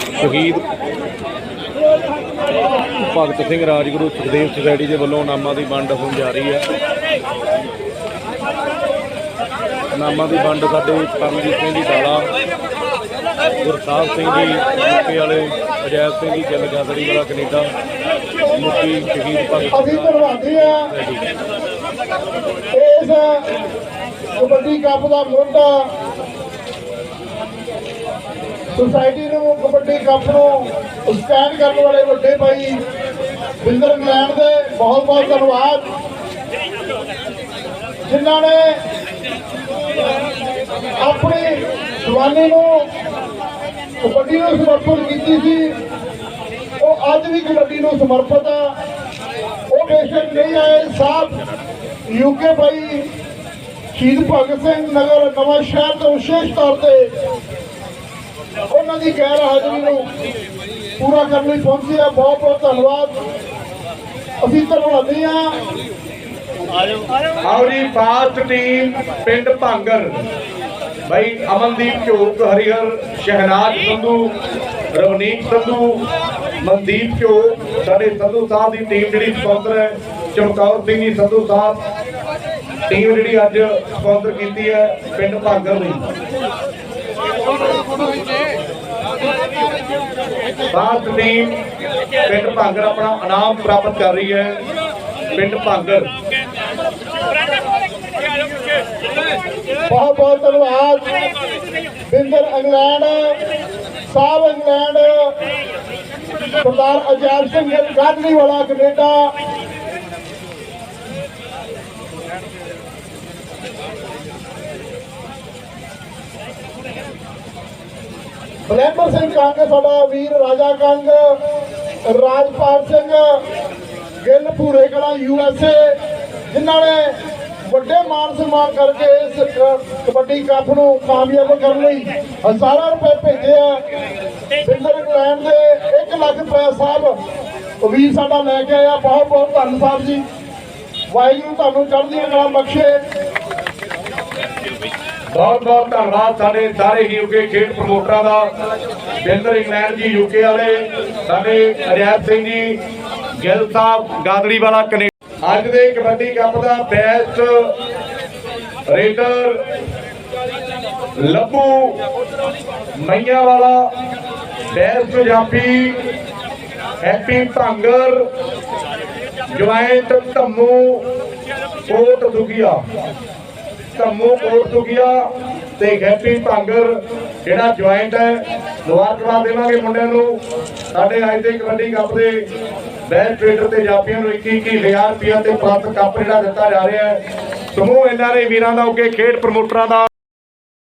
ਸ਼ਹੀਦ ਭਗਤ ਸਿੰਘ ਰਾਜਗੁਰੂ ਸੁਖਦੇਵ ਸੁਸਾਇਟੀ ਦੇ ਵੱਲੋਂ ਨਾਮਾਂ ਦੀ ਵੰਡ ਹੋਣ ਜਾ ਰਹੀ ਹੈ। ਨਾਮਾਂ ਦੀ ਵੰਡ ਸਾਡੇ ਪਰਮਜੀਤ ਸਿੰਘ ਜੀ ਡਾਲਾ ਗੁਰਸਾਹਿਬ ਸਿੰਘ ਜੀ ਮੁੱਕੇ ਵਾਲੇ ਅਜੈਬ ਸਿੰਘ ਜੀ ਗਿੱਲ ਗਾਦੜੀ ਵਾਲਾ ਕੈਨੇਡਾ ਮੁੱਕੀ ਸ਼ਹੀਦ ਭਗਤ ਅਸੀਂ ਧੰਨਵਾਦੀ ਆ ਇਸ ਕਬੱਡੀ ਕੱਪ ਦਾ ਮੋਢਾ ਸੁਸਾਇਟੀ ਨੂੰ ਕਬੱਡੀ ਕੱਪ ਨੂੰ ਸਟੈਂਡ ਕਰਨ ਵਾਲੇ ਵੱਡੇ ਭਾਈ ਬਿੰਦਰ ਇੰਗਲੈਂਡ ਦੇ ਬਹੁਤ ਬਹੁਤ ਧੰਨਵਾਦ। ਜਿਨ੍ਹਾਂ ਨੇ ਆਪਣੀ ਜਵਾਨੀ ਨੂੰ ਕਬੱਡੀ ਨੂੰ ਸਮਰਪਿਤ ਕੀਤੀ ਸੀ, ਉਹ ਅੱਜ ਵੀ ਕਬੱਡੀ ਨੂੰ ਸਮਰਪਿਤ ਆ। ਉਹ ਬੇਸ਼ੱਕ ਨਹੀਂ ਆਏ ਸਾਹਿਬ ਯੂਕੇ ਭਾਈ ਸ਼ਹੀਦ ਭਗਤ ਸਿੰਘ ਨਗਰ ਨਵਾਂ ਸ਼ਹਿਰ ਤੋਂ ਵਿਸ਼ੇਸ਼ ਤੌਰ ਤੇ ਉਹਨਾਂ ਦੀ ਗੈਰ ਹਾਜ਼ਰੀ ਨੂੰ ਪੂਰਾ ਕਰਨ ਲਈ ਪਹੁੰਚੀ ਆ ਬਹੁਤ ਬਹੁਤ ਧੰਨਵਾਦ। ਅਸੀਂ ਧੰਨਵਾਦੀ ਆ ਆਓ ਜੀ ਟੀਮ, ਪਿੰਡ ਭਾਂਗਰ। ਭਾਈ ਅਮਨਦੀਪ ਝੋਕ, ਹਰੀਹਰ, ਸ਼ਹਿਨਾਜ਼ ਸੰਧੂ, ਰਵਨੀਤ ਸੰਧੂ, ਮਨਦੀਪ ਝੋਕ, ਸਾਡੇ ਸੰਧੂ ਸਾਹਿਬ ਦੀ ਟੀਮ ਜਿਹੜੀ ਸਪਾਂਸਰ ਹੈ, ਚਮਕੌਰ ਸਿੰਘ ਜੀ ਸੰਧੂ ਸਾਹਿਬ। ਟੀਮ ਜਿਹੜੀ ਅੱਜ ਸਪਾਂਸਰ ਕੀਤੀ ਹੈ, ਪਿੰਡ ਭਾਂਗਰ ਦੀ। ਫਾਸਟ ਟੀਮ ਪਿੰਡ ਭਾਂਗਰ ਆਪਣਾ ਇਨਾਮ ਪ੍ਰਾਪਤ ਕਰ ਰਹੀ ਹੈ। ਪਿੰਡ ਭਾਂਗਰ। ਬਹੁਤ ਬਹੁਤ ਧੰਨਵਾਦ। ਬਿੰਦਰ ਇੰਗਲੈਂਡ ਸਾਹਿਬ ਇੰਗਲੈਂਡ, ਸਰਦਾਰ ਅਜਾਬ ਸਿੰਘ ਗਾਦਰੀ ਵਾਲਾ ਕੈਨੇਡਾ ਬਲੈਂਬਰ ਸਿੰਘ ਕੰਗ, ਸਾਡਾ ਵੀਰ ਰਾਜਾ ਕੰਗ, ਰਾਜਪਾਲ ਸਿੰਘ, ਗਿੱਲ ਭੂਰੇ ਕਲਾ ਯੂ ਐਸ ਏ ਜਿਨ੍ਹਾਂ ਨੇ ਵੱਡੇ ਮਾਨ ਸਨਮਾਨ ਕਰਕੇ ਇਸ ਕਬੱਡੀ ਕੱਪ ਨੂੰ ਕਾਮਯਾਬ ਕਰਨ ਲਈ ਹਜ਼ਾਰਾਂ ਰੁਪਏ ਭੇਜੇ ਆ। ਬਿੰਦਰ ਇੰਗਲੈਂਡ ਦੇ 1 ਲੱਖ ਰੁਪਏ ਸਾਹਿਬ ਉਹ ਵੀਰ ਸਾਡਾ ਲੈ ਕੇ ਆਇਆ। ਬਹੁਤ ਬਹੁਤ ਧੰਨ ਸਾਹਿਬ ਜੀ। ਵਾਹਿਗੁਰੂ ਤੁਹਾਨੂੰ ਚੜ੍ਹਦੀਆਂ ਕਲਾ ਬਖਸ਼ੇ। ਬਹੁਤ ਬਹੁਤ ਧੰਨਵਾਦ ਸਾਡੇ ਸਾਰੇ ਹੀ ਯੂਕੇ ਖੇਡ ਪ੍ਰਮੋਟਰਾਂ ਦਾ ਬਿੰਦਰ ਇੰਗਲੈਂਡ ਜੀ ਯੂਕੇ ਵਾਲੇ, ਸਾਡੇ ਅਜੈਬ ਸਿੰਘ ਜੀ, ਗਿੱਲ ਸਾਹਿਬ, ਗਾਦੜੀ ਵਾਲਾ ਕੈਨੇਡਾ। ਅੱਜ ਦੇ ਕਬੱਡੀ ਕੱਪ ਦਾ ਬੈਸਟ ਰੇਡਰ ਲੱਭੂ ਮਈਆਂ ਵਾਲਾ best Japi Happy Bhangar, joint Dhammu, Kot Dugia Dhammu Kot ਤੇ ਹੈਪੀ ਭੰਗਰ, ਜਿਹੜਾ ਜੁਆਇੰਟ ਹੈ ਮੁਬਾਰਕਬਾਦ ਦੇਵਾਂਗੇ ਮੁੰਡਿਆਂ ਨੂੰ। ਸਾਡੇ ਅੱਜ ਦੇ ਕਬੱਡੀ ਕੱਪ ਦੇ ਬੈਚ ਟ੍ਰੇਡਰ ਤੇ ਜਾਪੀਆਂ ਨੂੰ 21-21000 ਰੁਪਇਆ ਤੇ ਪ੍ਰਾਪਤ ਕੱਪ ਜਿਹੜਾ ਦਿੱਤਾ ਜਾ ਰਿਹਾ ਹੈ। ਸਮੂਹ ਐਨਆਰਏ ਵੀਰਾਂ ਦਾ ਅੱਗੇ ਖੇਡ ਪ੍ਰਮੋਟਰਾਂ ਦਾ